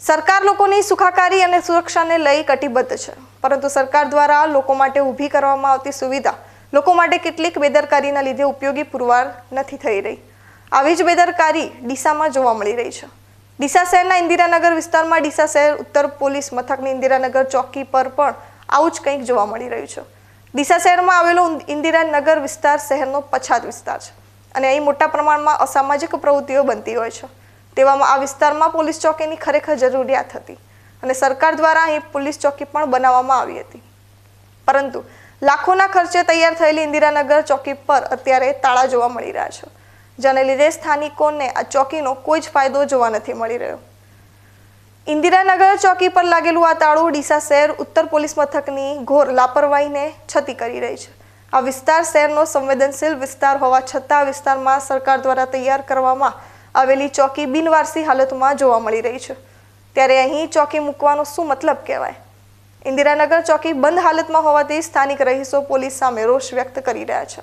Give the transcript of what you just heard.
સરકાર લોકોની સુખાકારી અને સુરક્ષાને લઈ કટિબદ્ધ છે. પરંતુ સરકાર દ્વારા લોકો માટે ઊભી કરવામાં આવતી સુવિધા, લોકો માટે કેટલીક બેદરકારીના લીધે ઉપયોગી પુરવાર નથી થઈ રહી. આવી જ બેદરકારી ડીસામાં જોવા મળી રહી છે. ડીસા શહેરના ઇન્દિરાનગર વિસ્તારમાં ડીસા શહેર ઉત્તર પોલીસ મથકની ઇન્દિરાનગર ચોકી પર પણ આવું જ કંઈક જોવા મળી રહ્યું છે. ડીસા શહેરમાં આવેલો ઇન્દિરાનગર વિસ્તાર શહેરનો પછાત વિસ્તાર છે અને અહીં મોટા પ્રમાણમાં અસામાજિક પ્રવૃત્તિઓ બનતી હોય છે. તેવામાં આ વિસ્તારમાં પોલીસ ચોકીની ખરેખર જરૂરિયાત હતી અને સરકાર દ્વારા અહીં પોલીસ ચોકી પણ બનાવવામાં આવી હતી. પરંતુ લાખોના ખર્ચે તૈયાર થયેલી ઇન્દિરાનગર ચોકી પર અત્યારે તાળા જોવા મળી રહ્યા છે, જેને લીધે સ્થાનિકોને આ ચોકીનો કોઈ જ ફાયદો જોવા નથી મળી રહ્યો. ઇન્દિરાનગર ચોકી પર લાગેલું આ તાળું ડીસા શહેર ઉત્તર પોલીસ મથકની ઘોર લાપરવાહીને છતી કરી રહી છે. આ વિસ્તાર શહેરનો સંવેદનશીલ વિસ્તાર હોવા છતાં આ વિસ્તારમાં સરકાર દ્વારા તૈયાર કરવામાં આવેલી ચોકી બિનવારસી હાલતમાં જોવા મળી રહી છે. ત્યારે અહીં ચોકી મૂકવાનો શું મતલબ કહેવાય? ઇન્દિરાનગર ચોકી બંધ હાલતમાં હોવાથી સ્થાનિક રહીશો પોલીસ સામે રોષ વ્યક્ત કરી રહ્યા છે.